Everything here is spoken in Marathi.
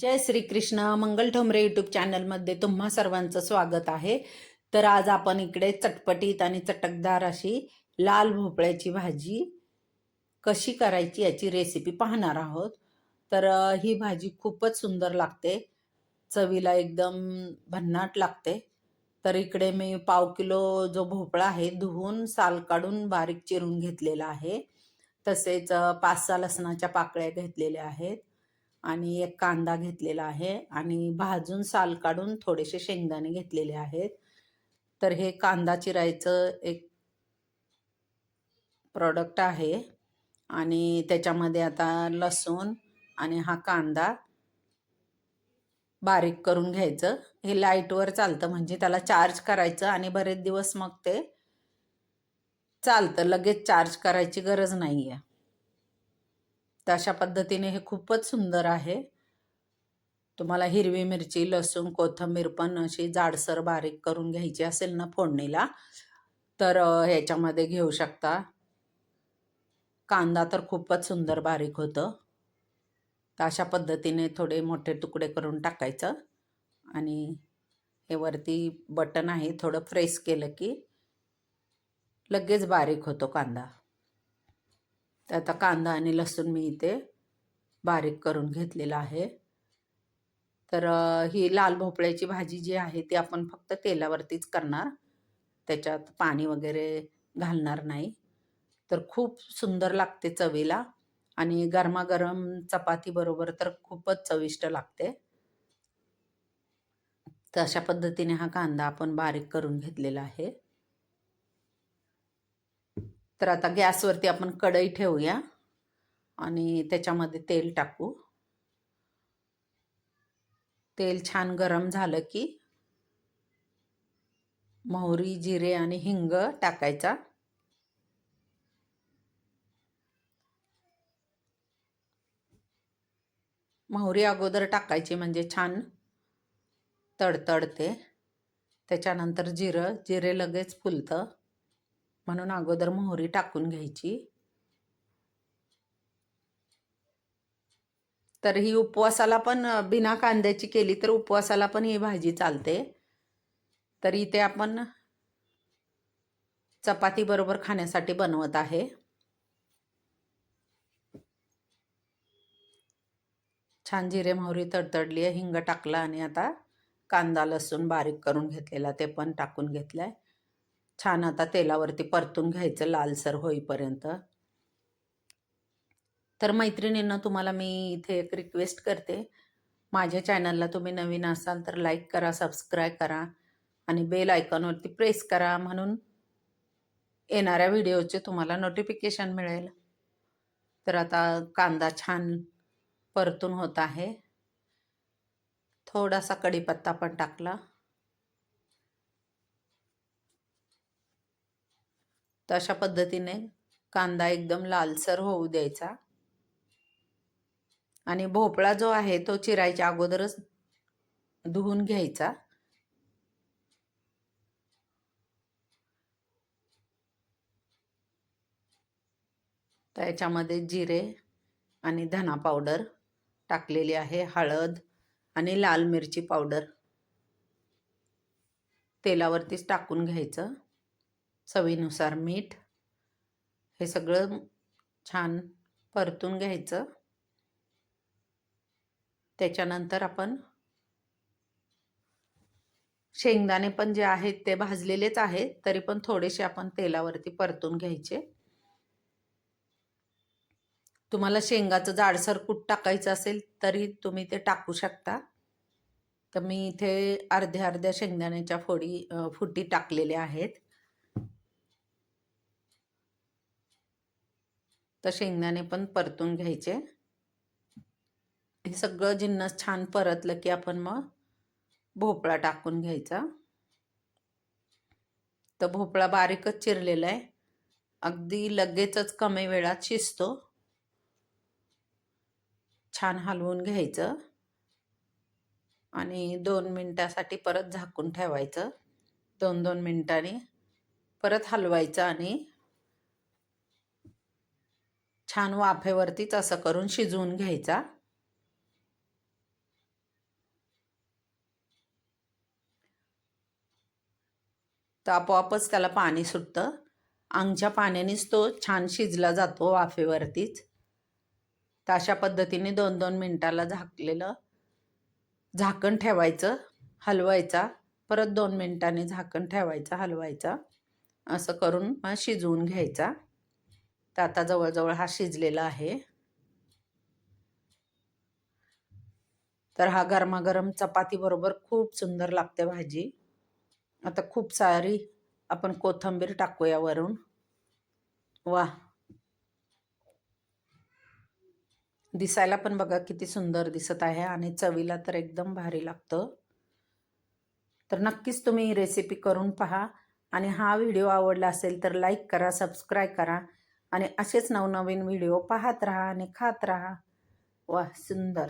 जय श्री कृष्ण मंगल ठोंबरे यूट्यूब चॅनलमध्ये तुम्हा सर्वांचं स्वागत आहे. तर आज आपण इकडे चटपटीत आणि चटकदार अशी लाल भोपळ्याची भाजी कशी करायची याची रेसिपी पाहणार आहोत. तर ही भाजी खूपच सुंदर लागते. चवीला एकदम भन्नाट लागते. तर इकडे मी पाव किलो जो भोपळा आहे धुवून साल काढून बारीक चिरून घेतलेला आहे. तसेच पाच सहा लसणाच्या पाकळ्या घेतलेल्या आहेत. आणि एक कांदा घेतलेला आहे आणि भाजून साल काढून थोडेसे शेंगदाणे घेतलेले आहेत. तर हे कांदा चिरायचं एक प्रॉडक्ट आहे आणि त्याच्यामध्ये आता लसूण आणि हा कांदा बारीक करून घ्यायचं. हे लाईटवर चालतं म्हणजे त्याला चार्ज करायचं आणि बरेच दिवस मग ते चालतं. लगेच चार्ज करायची गरज नाही आहे तर अशा पद्धतीने हे खूपच सुंदर आहे. तुम्हाला हिरवी मिरची लसूण कोथिंबीर पण अशी जाडसर बारीक करून घ्यायची असेल ना फोडणीला तर ह्याच्यामध्ये घेऊ शकता. कांदा तर खूपच सुंदर बारीक होतं. तर अशा पद्धतीने थोडे मोठे तुकडे करून टाकायचं. आणि हे वरती बटन आहे थोडं फ्रेश केलं की लगेच बारीक होतो कांदा. तर आता कांदा आणि लसूण मी इथे बारीक करून घेतलेला आहे. तर ही लाल भोपळ्याची भाजी जी आहे ती आपण फक्त तेलावरतीच करणार. त्याच्यात पाणी वगैरे घालणार नाही. तर खूप सुंदर लागते चवीला आणि गरमागरम चपातीबरोबर तर खूपच चविष्ट लागते. तर अशा पद्धतीने हा कांदा आपण बारीक करून घेतलेला आहे. तर आता गॅसवरती आपण कढई ठेवूया आणि त्याच्यामध्ये तेल टाकू. तेल छान गरम झालं की मोहरी जिरे आणि हिंग टाकायचा. मोहरी अगोदर टाकायची म्हणजे छान तडतडते. त्याच्यानंतर जिरं जिरे लगेच फुलतं. म्हणून अगोदर मोहरी टाकून घ्यायची. तर ही उपवासाला पण बिना कांद्याची केली तर उपवासाला पण ही भाजी चालते. तर इथे आपण चपाती बरोबर खाण्यासाठी बनवत आहे. छान जिरे मोहरी तडतडली आहे हिंग टाकला आणि आता कांदा लसूण बारीक करून घेतलेला ते पण टाकून घेतलाय. छान आता तेलावरती परतून घ्यायचं लालसर होईपर्यंत. तर मैत्रिणींना तुम्हाला मी इथे एक रिक्वेस्ट करते. माझ्या चॅनलला तुम्ही नवीन असाल तर लाईक करा सबस्क्राईब करा आणि बेल आयकॉनवरती प्रेस करा म्हणून येणाऱ्या व्हिडिओचे तुम्हाला नोटिफिकेशन मिळेल. तर आता कांदा छान परतून होत आहे. थोडासा कढीपत्ता पण टाकला. तर अशा पद्धतीने कांदा एकदम लालसर होऊ द्यायचा. आणि भोपळा जो आहे तो चिरायच्या अगोदरच धुवून घ्यायचा. त्याच्यामध्ये जिरे आणि धना पावडर टाकलेली आहे हळद आणि लाल मिरची पावडर. तेलावरतीच टाकून घ्यायचं. चवीनुसार मीठ हे सगळं छान परतून घ्यायचं. त्याच्यानंतर आपण शेंगदाणे पण जे आहेत ते भाजलेलेच आहेत तरी पण थोडेसे आपण तेलावरती परतून घ्यायचे. तुम्हाला शेंगाचं जाडसर कूट टाकायचं असेल तरी तुम्ही ते टाकू शकता. तर मी इथे अर्ध्या अर्ध्या शेंगदाण्याच्या फोडी फुटी टाकलेल्या आहेत. तर शेंगदाणे पण परतून घ्यायचे. हे सगळं जिन्नस छान परतलं की आपण मग भोपळा टाकून घ्यायचा. तर भोपळा बारीकच चिरलेला आहे. अगदी लगेचच कमी वेळात शिजतो. छान हलवून घ्यायचं. आणि दोन मिनटासाठी परत झाकून ठेवायचं. दोन दोन मिनटांनी परत हलवायचं आणि छान वाफेवरतीच असं करून शिजवून घ्यायचा. तर आपोआपच त्याला पाणी सुटतं. अंगच्या पाण्यानेच तो छान शिजला जातो वाफेवरतीच. तर अशा पद्धतीने दोन दोन मिनटाला झाकलेलं झाकण ठेवायचं हलवायचा. परत दोन मिनटाने झाकण ठेवायचा हलवायचा. असं करून मग शिजवून घ्यायचा. तर आता जवळजवळ हा शिजलेला आहे. तर हा गरमागरम चपातीबरोबर खूप सुंदर लागते भाजी. आता खूप सारी आपण कोथंबीर टाकूया वरून वा. दिसायला पण बघा किती सुंदर दिसत आहे आणि चवीला तर एकदम भारी लागतं. तर नक्कीच तुम्ही रेसिपी करून पहा आणि हा व्हिडिओ आवडला असेल तर लाईक करा सबस्क्राईब करा आणि असेच नवनवीन व्हिडिओ पाहत राहा आणि खात राहा. वा सुंदर.